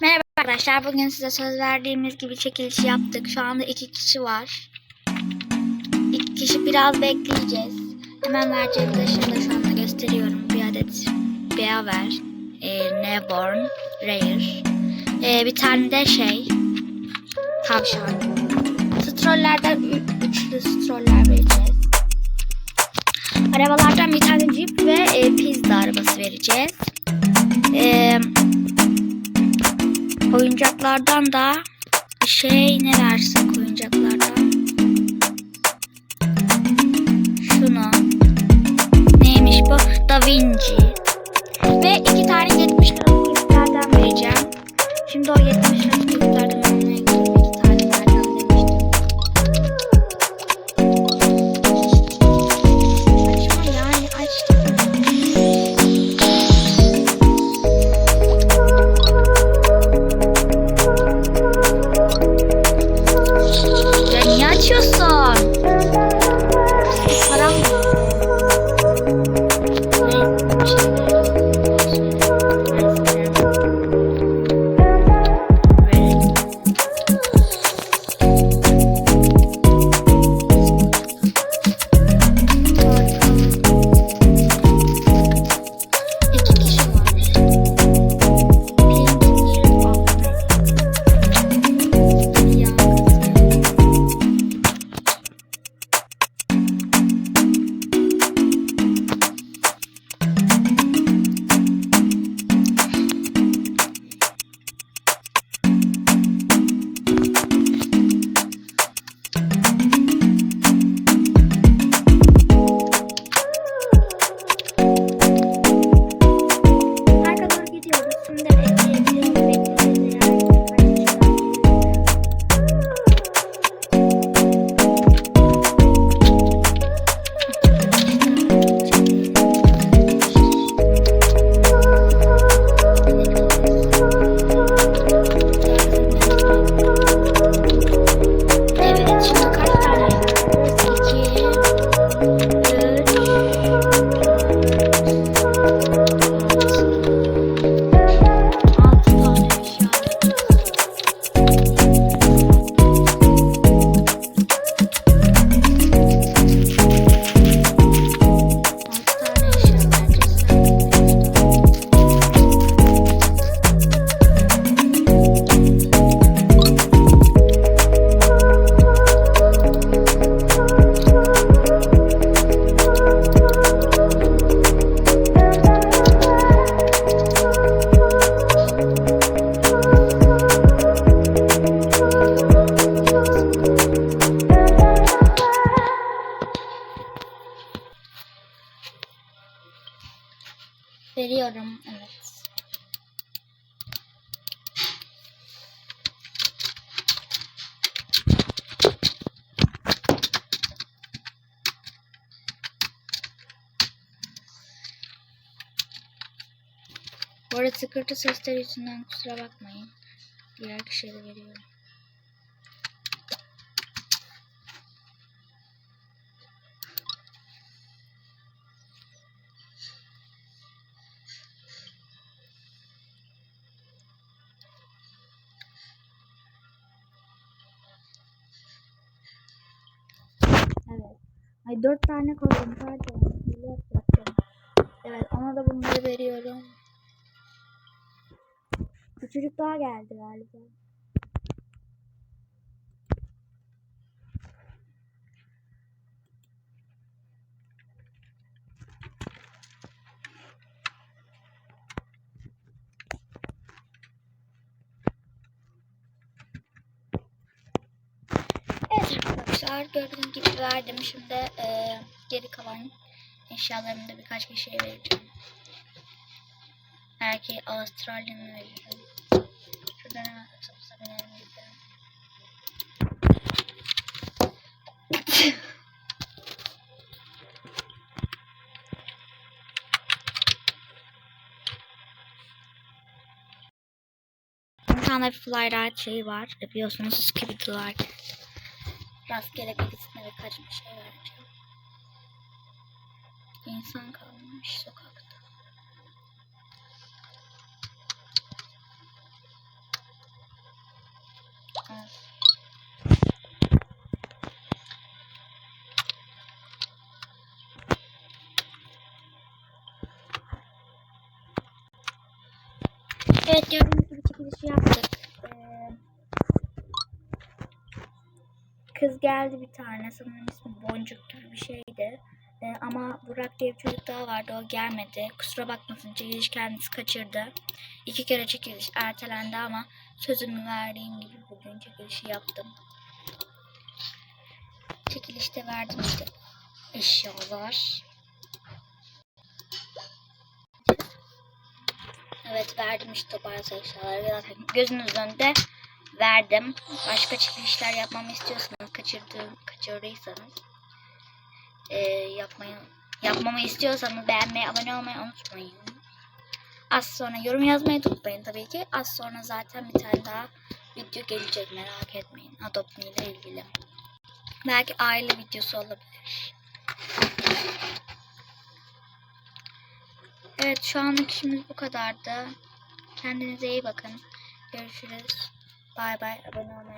Merhaba arkadaşlar. Bugün size söz verdiğimiz gibi çekilişi yaptık. Şu anda iki kişi var. İki kişi biraz bekleyeceğiz. Hemen vereceğimiz eşyaları şu anda gösteriyorum. Bir adet Beaver, e, Newborn, Rare. E, bir tane de şey, tavşan. Strollerden üçlü stroller vereceğiz. Arabalardan bir tane Jeep ve e, pizza arabası vereceğiz. Eee Oyuncaklardan da şey ne versek oyuncaklardan? Şunu. Neymiş bu? Da Vinci. Ve iki tane 70 Veriyorum. Evet. Bu arada tıkırtı sesleri yüzünden kusura bakmayın. Diğer kişiye de veriyorum. Ay dört tane koydum pardon. Evet ona da bunları veriyorum. Çocuk daha geldi galiba. Arkadaşlar gördüğünüz gibi verdim. Şimdi eee, geri kalan eşyalarımı da birkaç kişiye vereceğim. Belki Avustralya'nı veririm. Şuradan hemen otobüse binelim gidelim. Tane fly ride şeyi var. E, Biliyorsunuz Skibidi Rastgele bilgisayara kaçmış şey vereceğim. İnsan kalmış sokakta. Evet. Evet gördüğünüz gibi çekilişi şey yaptık. Kız geldi bir tane. Sanırım ismi Boncuk gibi bir şeydi. Ee, ama Burak diye bir çocuk daha vardı. O gelmedi. Kusura bakmasın çekiliş kendisi kaçırdı. İki kere çekiliş ertelendi ama sözümü verdiğim gibi bugün çekilişi yaptım. Çekilişte verdim işte eşyalar. Evet verdim işte bazı eşyaları zaten gözünüz önünde verdim. Başka çekilişler yapmamı istiyorsanız kaçırdığım kaçırdıysanız e, yapmayı yapmamı istiyorsanız beğenmeyi abone olmayı unutmayın. Az sonra yorum yazmayı unutmayın tabii ki. Az sonra zaten bir tane daha video gelecek merak etmeyin. Adopt ile ilgili. Belki aile videosu olabilir. Evet şu anlık işimiz bu kadardı. Kendinize iyi bakın. Görüşürüz. Bay bay. Abone olmayı.